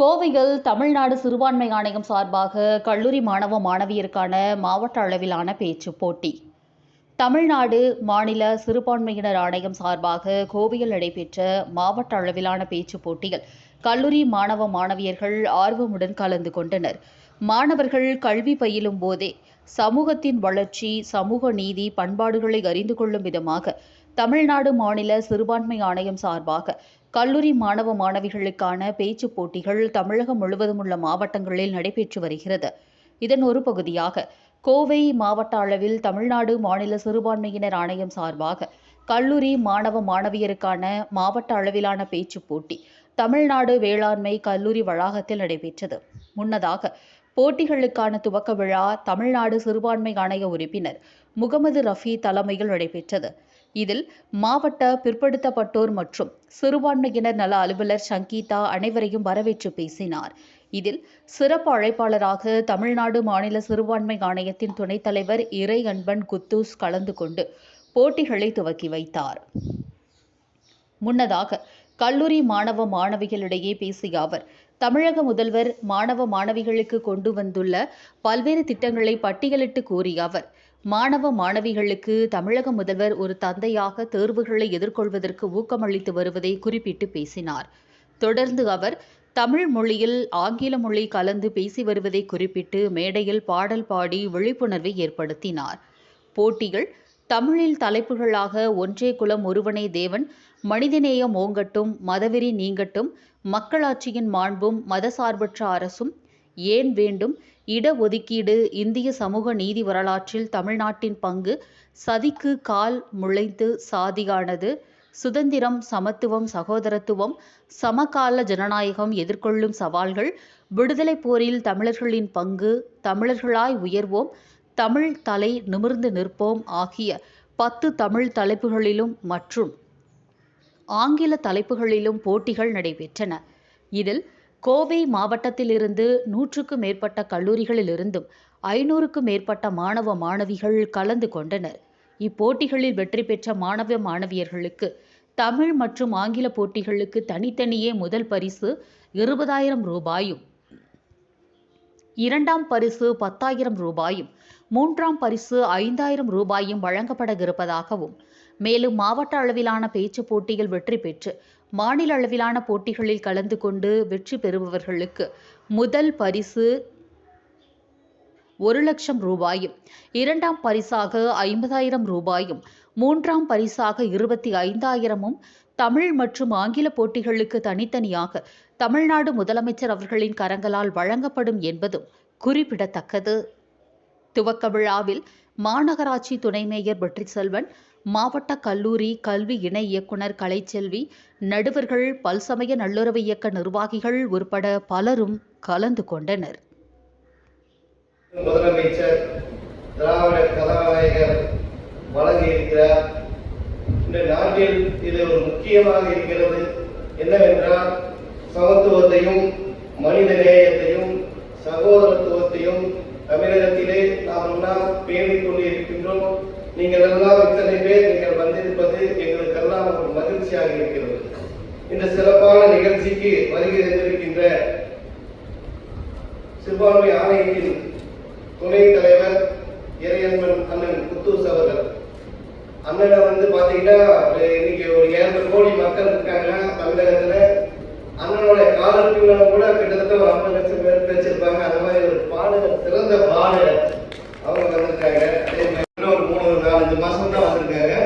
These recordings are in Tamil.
கோவையில் தமிழ்நாடு சிறுபான்மை ஆணையம் சார்பாக கல்லூரி மாணவ மாணவியருக்கான மாவட்ட அளவிலான பேச்சு போட்டி. தமிழ்நாடு மாநில சிறுபான்மையினர் ஆணையம் சார்பாக கோவையில் நடைபெற்ற மாவட்ட அளவிலான பேச்சு போட்டியில் கல்லூரி மாணவ மாணவியர்கள் ஆர்வமுடன் கலந்து கொண்டனர். மாணவர்கள் கல்வி பயிலும் போதே சமூகத்தின் வளர்ச்சி சமூக நீதி பண்பாடுகளை அறிந்து கொள்ளும் விதமாக தமிழ்நாடு மாநில சிறுபான்மை ஆணையம் சார்பாக கல்லூரி மாணவ மாணவிகளுக்கான பேச்சுப் போட்டிகள் தமிழகம் முழுவதும் உள்ள மாவட்டங்களில் நடைபெற்று வருகிறது. இதன் ஒரு பகுதியாக கோவை மாவட்ட அளவில் தமிழ்நாடு மாநில சிறுபான்மையினர் ஆணையம் சார்பாக கல்லூரி மாணவ மாணவியருக்கான மாவட்ட அளவிலான பேச்சுப் போட்டி தமிழ்நாடு வேளாண்மை கல்லூரி வளாகத்தில் நடைபெற்றது. முன்னதாக போட்டிகளுக்கான துவக்க விழா தமிழ்நாடு சிறுபான்மை ஆணைய உறுப்பினர் முகமது ரஃபி தலைமையில் நடைபெற்றது. இதில் மாவட்ட பிற்படுத்தப்பட்டோர் மற்றும் சிறுபான்மையினர் நல அலுவலர் சங்கீதா அனைவரையும் வரவேற்று பேசினார். இதில் சிறப்பு அழைப்பாளராக தமிழ்நாடு மாநில சிறுபான்மை ஆணையத்தின் துணைத் தலைவர் இறை அன்பன் குத்தூஸ் கலந்து கொண்டு போட்டிகளை துவக்கி வைத்தார். முன்னதாக கல்லூரி மாணவ மாணவிகளிடையே பேசிய அவர் தமிழக முதல்வர் மாணவ மாணவிகளுக்கு கொண்டு வந்துள்ள பல்வேறு திட்டங்களை பட்டியலிட்டு கூறிய அவர் மாணவ மாணவிகளுக்கு தமிழக முதல்வர் ஒரு தந்தையாக தேர்வுகளை எதிர்கொள்வதற்கு ஊக்கமளித்து வருவதை குறிப்பிட்டு பேசினார். தொடர்ந்து அவர் தமிழ் மொழியில் ஆங்கில மொழி கலந்து பேசி வருவதை குறிப்பிட்டு மேடையில் பாடல் பாடி விழிப்புணர்வை ஏற்படுத்தினார். போட்டிகள் தமிழில் தலைப்புகளாக ஒன்றே குலம் ஒருவனே தேவன் மனிதநேயம் ஓங்கட்டும் மதவெறி நீங்கட்டும் மக்களாட்சியின் மாண்பும் மதசார்பற்ற அரசும் ஏன் வேண்டும் இடஒதுக்கீடு இந்திய சமூக நீதி வரலாற்றில் தமிழ்நாட்டின் பங்கு சதிக்கு கால் முளைத்து சாதியானது. சுதந்திரம் சமத்துவம் சகோதரத்துவம் சமகால ஜனநாயகம் எதிர்கொள்ளும் சவால்கள். விடுதலை போரில் தமிழர்களின் பங்கு தமிழர்களாய் உயர்வோம் தமிழ் தலை நிமிர்ந்து நிற்போம் ஆகிய பத்து தமிழ் தலைப்புகளிலும் மற்றும் ஆங்கில தலைப்புகளிலும் போட்டிகள் நடைபெற்றன. இதில் கோவை மாவட்டத்திலிருந்து நூற்றுக்கும் மேற்பட்ட கல்லூரிகளிலிருந்தும் ஐநூறுக்கும் மேற்பட்ட மாணவ மாணவிகள் கலந்து கொண்டனர். இப்போட்டிகளில் வெற்றி பெற்ற மாணவ மாணவியர்களுக்கு தமிழ் மற்றும் ஆங்கில போட்டிகளுக்கு தனித்தனியே முதல் பரிசு இருபதாயிரம் ரூபாயும் இரண்டாம் பரிசு பத்தாயிரம் ரூபாயும் மூன்றாம் பரிசு ஐந்தாயிரம் ரூபாயும் வழங்கப்பட இருப்பதாகவும் மேலும் மாவட்ட அளவிலான பேச்சு போட்டியில் வெற்றி பெற்று மாநில அளவிலான போட்டிகளில் கலந்து கொண்டு வெற்றி பெறுபவர்களுக்கு முதல் பரிசு ஒரு லட்சம் ரூபாயும் இரண்டாம் பரிசாக ஐம்பதாயிரம் ரூபாயும் மூன்றாம் பரிசாக இருபத்தி ஐந்தாயிரமும் தமிழ் மற்றும் ஆங்கில போட்டிகளுக்கு தனித்தனியாக தமிழ்நாடு முதலமைச்சர் அவர்களின் கரங்களால் வழங்கப்படும் என்பதும் குறிப்பிடத்தக்கது. துவக்க விழாவில் மாநகராட்சி துணை மேயர் வெற்றி செல்வன் மாவட்ட கல்லூரி கல்வி இணை இயக்குனர் கலைச்செல்வி நடுவர்கள் பல்சமய நல்லுறவு இயக்க நிர்வாகிகள் உட்பட பலரும் கலந்து கொண்டனர். முதலமைச்சர் திராவிட கதாநாயகர் வழங்கியிருக்கிறார். இந்த நாட்டில் இது ஒரு முக்கியமாக இருக்கிறது. என்னவென்றால் சமத்துவத்தையும் மனித நேயத்தையும் சகோதரத்துவத்தையும் தமிழகத்திலே நாம் எல்லாம் பேணிக் கொண்டிருக்கின்றோம். நீங்கள் எல்லாம் இத்தனை பேர் நீங்கள் வந்திருப்பது எங்களுக்கெல்லாம் ஒரு மகிழ்ச்சியாக இருக்கிறது. இந்த சிறப்பான நிகழ்ச்சிக்கு வருகை தந்திருக்கின்ற சிறுபான்மை ஆணையத்தின் துணைத் தலைவர் இறையன்பன் அண்ணன் குத்தூஸ் அவர்கள். அண்ணனை வந்து பாத்தீங்கன்னா இன்னைக்கு ஒரு இரண்டு கோடி மக்கள் இருக்காங்க. தமிழகத்துல அண்ணனோட காலத்துல கூட கிட்டத்தட்ட ஒரு ஐம்பது லட்சம் பேர் பேச்சிருப்பாங்க அந்த மாதிரி ஒரு பாடகர் சிறந்த பாடகர் அவங்க வந்திருக்காங்க. அதே மாதிரி இன்னும் ஒரு மூணு நாலஞ்சு மாசம் தான் வந்திருக்காங்க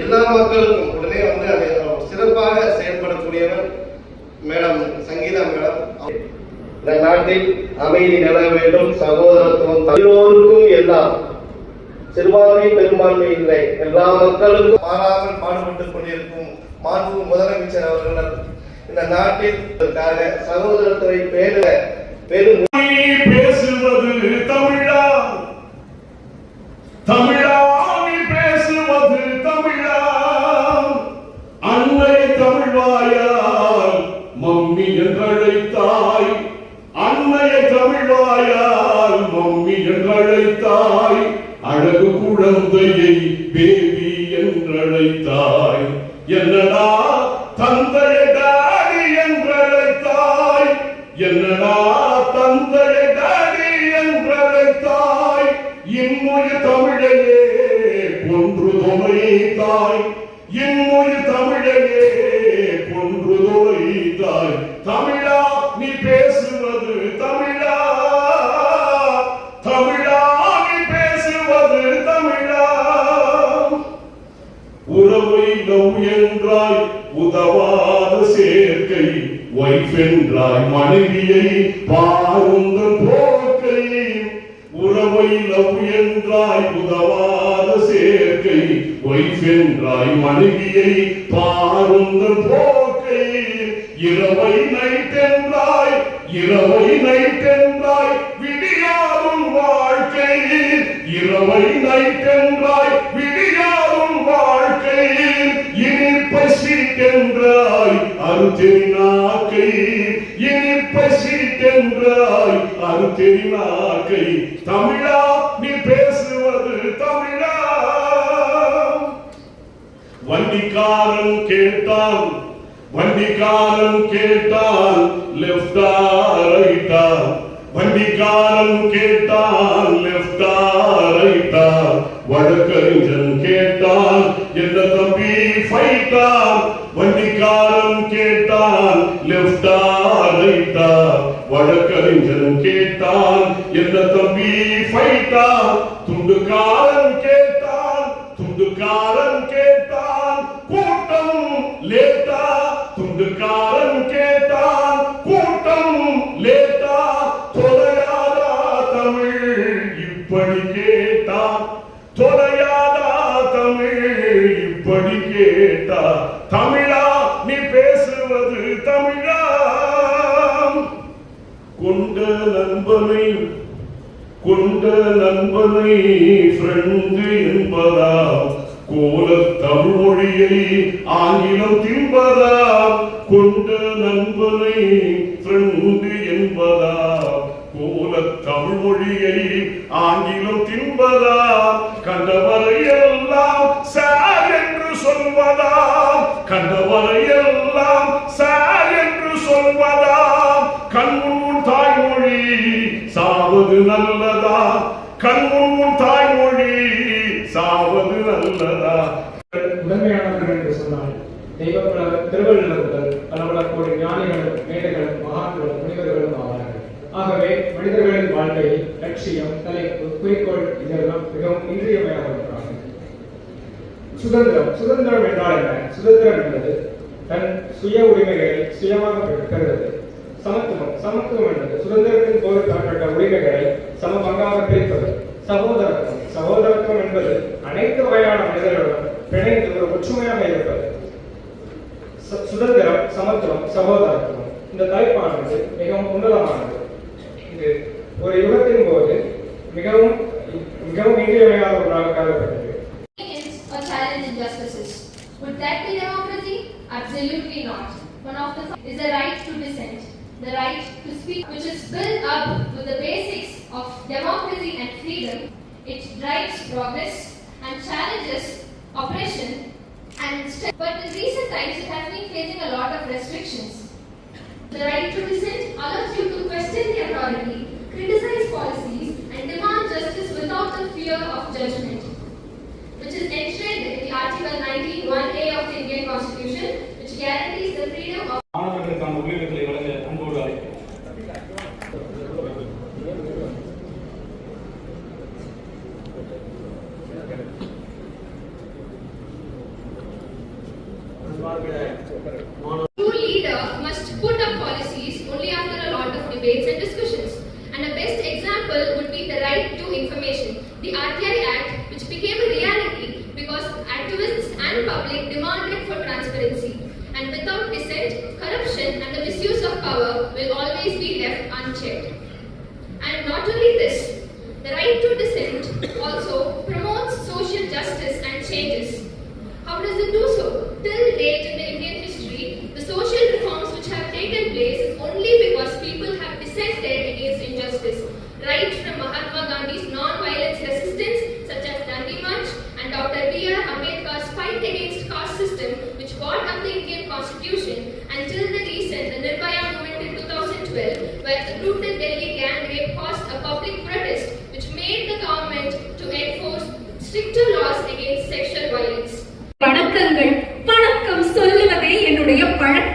எல்லா மக்களுக்கும் உடனே வந்து அதை சிறப்பாக செயல்படக்கூடியவர் மேடம் சங்கீதா மேடம். இந்த நாட்டில் அமைதி நிலவ வேண்டும் சகோதரத்துவம் எல்லோருக்கும் எல்லாம் சிறுபான்மை பெரும்பான்மை இல்லை. எல்லா மக்களுக்கும். மாறாமல் பாடுபட்டுக் கொண்டிருக்கும் மாண்பு முதலமைச்சர் அவர்கள் இந்த நாட்டில் சகோதரத்துவை பேர பெரும் அழகு குழந்தையை பேபி என்றழைத்தாய். என்னடா தந்தைய டாடி என்றழைத்தாய்? என்னடா தந்தைய டாடி என்றழைத்தாய்? இன்னுயிர் தமிழையே கொன்று தொலைத்தாய் இன்னுயிர் தமிழையே கொன்று தொலைத்தாய் தமிழ் என்றாய் உதவாத சேர்க்கை ஒய்ஃப் என்றாய் மனைவியை பாருங்கள் போக்கை உறவை லவ் என்றாய் உதவாத சேர்க்கை ஒய்ஃப் என்றாய் மனைவியை பாருங்கள் போக்கை இரவை நைட் என்றாய் இரவை நைட் என்றாய் விடியாரும் வாழ்க்கை. இரவை நைட் என்றாய் சீட்டென்றாய் அருத்தெரிநாக்கை இனிப்பை சீட்டென்றாய் அருத்தெரிநாக்கை தமிழா நீ பேசுவது தமிழா? வண்டிக்காரன் கேட்டான் வண்டிக்காரன் கேட்டான் லெப்டா ரைட்டா வண்டிக்காரன் கேட்டான் லெப்டா ரைட்டா வழக்கறிஞன் கேட்டான் இப்படி கேட்டான் தொலையாதா தமிழ் இப்படி கேட்டார். தமிழா நீ பேசுவது தமிழா? கொண்ட நண்பனை கொண்ட நண்பனை ஃப்ரெண்டு என்பதா கோல தமிழ்மொழியை ஆங்கிலம் திம்பதா கொண்ட நண்பனை ஃப்ரெண்டு என்பதா மொழியை ஆங்கிலம் லட்சியம் தலைப்பு குறிக்கோள் இதெல்லாம் மிகவும் இன்றியமையாத சுதந்திரம் சுதந்திரம் என்றால் என்ன? சுதந்திரம் என்பது தன் சுய உரிமைகளை சுயமாக பெறுவது. சமத்துவம் சமத்துவம் என்பது சுதந்திரத்தின் போது தரப்பட்ட உரிமைகளை சம பங்காக பிரிப்பது. சகோதரத்துவம் சகோதரத்துவம் என்பது அனைத்து வகையான மனிதர்களுடன் பிணைந்து ஒரு ஒற்றுமையாக இருப்பது. சுதந்திரம் சமத்துவம் சகோதரத்துவம். இந்த தலைப்பானது மிகவும் உன்னதமானது. இது ஒரு யுகத்தின் மிகவும் மிகவும் இன்றியமையாத ஒன்றாக கருதப்பட்டது Against or challenge injustices. Would that be democracy? Absolutely not. One of the is the right to dissent, the right to speak, which is built up with the basics of democracy and freedom. It drives progress and challenges oppression and st- but in recent times it has been facing a lot of restrictions. The right to dissent allows you to question the authority, criticize policies, fear of judgment which is enshrined in the Article 19.1a of the Indian Constitution, which guarantees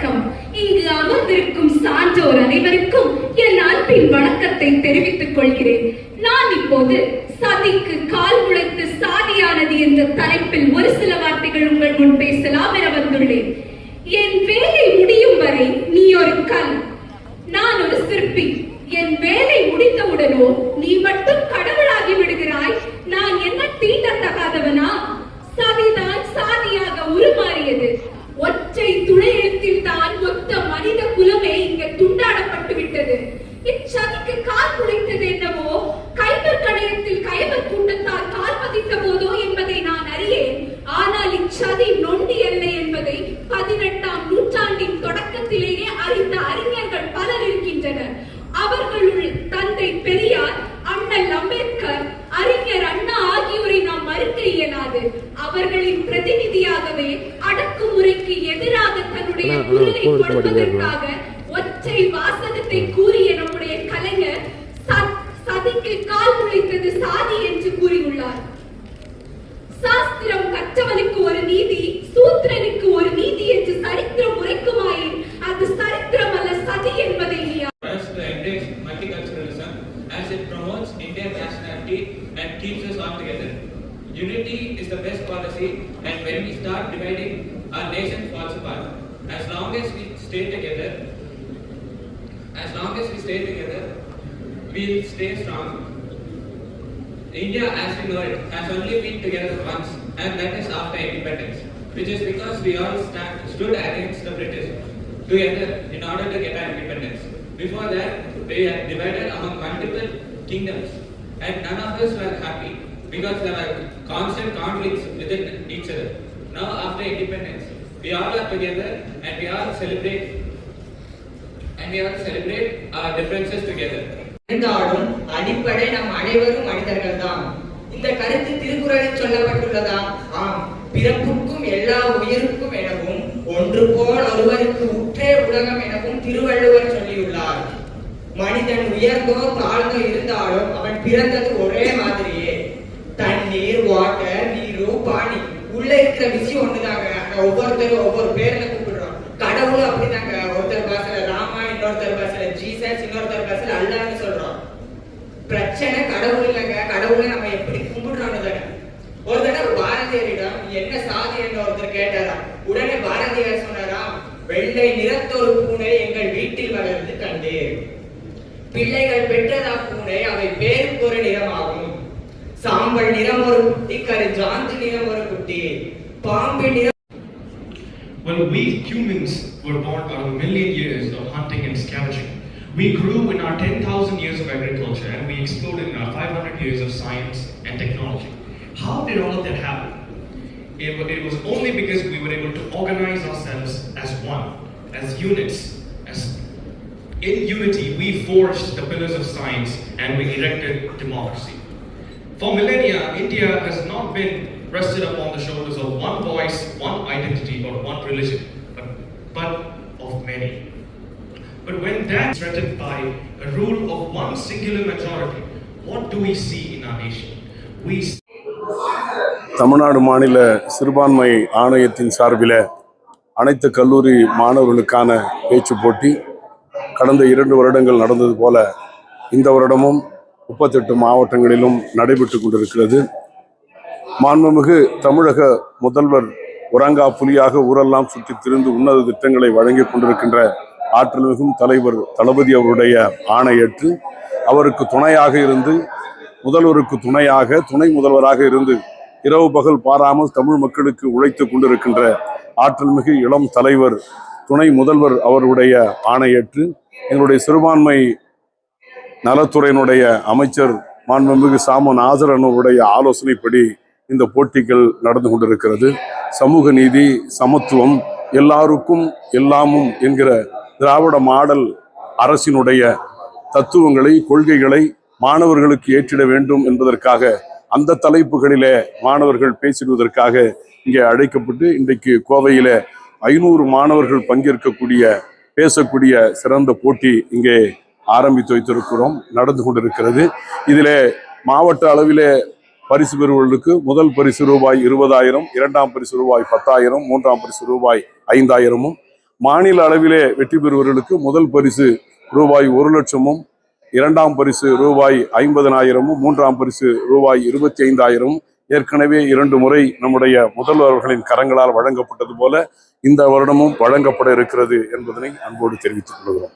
வணக்கம். இங்கு அமர்ந்திருக்கும் சான்றோர் அனைவருக்கும் என் அன்பின் வணக்கத்தை தெரிவித்துக் கொள்கிறேன். நான் இப்போது சதிக்கு கால் முளைத்து சாதியானது என்ற தலைப்பில் ஒரு சில வார்த்தைகள் உங்கள் முன் பேசலாம் என வந்துள்ளேன். என் வேலை முடியும் வரை நீ ஒரு கல். நான் ஒரு சிற்பி. என் வேலை முடிந்தவுடனோ நீ மட்டும் கடவுளாகி விடுகிறாய். நான் என்ன தீண்டத்தகாதவனா? சதிதான் சாதியாக உரு பிரதிநிதியாகவே அடக்குமுறைக்கு எதிராக தன்னுடைய குரலை கொடுப்பதற்காக ஒற்றை வாசகத்தை கூறிய நம்முடைய கலைஞர் சதிக்கு கால் முளைத்தது சாதி என்று கூறியுள்ளார். சாஸ்திரம் கற்றவனுக்கு ஒரு நீதி சூத்திரனுக்கு ஒரு நீதி என்று சரித்திரம் உரைக்குமாயின் அது சரித்திரம் அல்ல சதி என்பதை multiculturalism as it promotes Indian nationality and keeps us all together. Unity is the best policy, and when we start dividing, our nation falls apart. As long as we stay together, as long as we stay together, we'll stay strong. India, as we know it, has only been together once, and that is after independence, which is because we all stand, stood against the British together in order to get our independence. Before that, we are divided among multiple kingdoms, and none of us were happy because there were constant conflicts within each other. Now, after independence, we all are together and we all celebrate, and we all celebrate our differences together. இருந்தாலும் அடிப்படை நம் அனைவரும் மனிதர்கள் தான் இந்த கருத்து திருக்குறளில் சொல்லப்பட்டுள்ளதா ஆம் பிறப்புக்கும் எல்லா உயிருக்கும் எனவும் ஒன்று போல் ஒருவருக்கு உற்றே உலகம் எனவும் திருவள்ளுவர் சொல்லியுள்ளார் மனிதன் உயர்ந்தோ தாழ்ந்தோ இருந்தாலும் அவன் பிறந்தது ஒரே மாதிரியே நீர் வாட்டர் நீரோ பாணி. உள்ள இருக்கிற விஷயம் ஒண்ணுதாங்க. அங்க ஒவ்வொருத்தரும் ஒவ்வொரு பேர்ல கூப்பிடுறோம். கடவுளும் அப்படிதாங்க. ஒருத்தர் பாசல ராமா இன்னொருத்தர் பாசல ஜீசஸ் இன்னொருத்தர் பாசல அல்லான்னு சொல்றோம். பிரச்சனை கடவுள் இல்லைங்க. கடவுளை நம்ம எப்படி கும்பிடுறோம்னு தானே. ஒரு தடவை பாரதியரிடம் என்ன சாதி? என்று ஒருத்தர் கேட்டாராம். உடனே பாரதியார் சொன்னாராம் வெள்ளை நிறத்தொரு பூனை எங்கள் வீட்டில் வளர்ந்து கண்டேன் பிள்ளைகள் பெற்றதா பூனை அவை பேருக்கு ஒரு நிறமாகும். சாம்பல் நிறம் ஒரு குட்டி கருஞ்சாந்து நிறம் ஒரு குட்டி பாம்பு நிறம் Well, we humans were born out of a million years of hunting and scavenging. We grew in our 10,000 years of agriculture and we exploded in our 500 years of science and technology. How did all of that happen? It, wa- it was only because we were able to organize ourselves as one, as units, as in unity, we forged the pillars of science and we erected democracy. For millennia, India has not been rested upon the shoulders of one voice, one identity, or one religion, but, but of many. But when that is threatened by a rule of one singular majority, what do we see in our nation? We see Tamil Nadu மாநில சிறுபான்மை ஆணையத்தின் சார்பில் அனைத்து கல்லூரி மாணவர்களுக்கான பேச்சு போட்டி கடந்த இரண்டு வருடங்கள் நடந்தது போல இந்த வருடமும் முப்பத்தெட்டு மாவட்டங்களிலும் நடைபெற்று கொண்டிருக்கிறது. மாண்புமிகு தமிழக முதல்வர் உரங்கா புலியாக ஊரெல்லாம் சுற்றித் திரிந்து உன்னத திட்டங்களை வழங்கிக் கொண்டிருக்கின்ற ஆற்றல் மிகும் தலைவர் தளபதி அவருடைய ஆணையற்று அவருக்கு துணையாக இருந்து முதல்வருக்கு துணையாக துணை முதல்வராக இருந்து இரவு பகல் பாராமல் தமிழ் மக்களுக்கு உழைத்துக் கொண்டிருக்கின்ற ஆற்றல் மிகு இளம் தலைவர் துணை முதல்வர் அவருடைய ஆணையற்று எங்களுடைய சிறுபான்மை நலத்துறையினுடைய அமைச்சர் மாண்புமிகு சாம நாசரன் அவருடைய ஆலோசனைப்படி இந்த போட்டிகள் நடந்து கொண்டிருக்கிறது. சமூக நீதி சமத்துவம் எல்லாருக்கும் எல்லாமும் என்கிற திராவிட மாடல் அரசினுடைய தத்துவங்களை கொள்கைகளை மாணவர்களுக்கு ஏற்றிட வேண்டும் என்பதற்காக அந்த தலைப்புகளிலே மாணவர்கள் பேசிடுவதற்காக இங்கே அழைக்கப்பட்டு இன்றைக்கு கோவையில் ஐநூறு மாணவர்கள் பங்கேற்கக்கூடிய பேசக்கூடிய சிறந்த போட்டி இங்கே ஆரம்பித்து வைத்திருக்கிறோம் நடந்து கொண்டிருக்கிறது. இதில் மாவட்ட அளவிலே பரிசு பெறுவர்களுக்கு முதல் பரிசு ரூபாய் இருபதாயிரம் இரண்டாம் பரிசு ரூபாய் பத்தாயிரம் மூன்றாம் பரிசு ரூபாய் ஐந்தாயிரமும் மாநில அளவிலே வெற்றி பெறுவர்களுக்கு முதல் பரிசு ரூபாய் ஒரு லட்சமும் இரண்டாம் பரிசு ரூபாய் ஐம்பதனாயிரமும் மூன்றாம் பரிசு ரூபாய் இருபத்தி ஐந்தாயிரமும் ஏற்கனவே இரண்டு முறை நம்முடைய முதல்வர்களின் கரங்களால் வழங்கப்பட்டது போல இந்த வருடமும் வழங்கப்பட இருக்கிறது என்பதனை அன்போடு தெரிவித்துக் கொள்கிறோம்.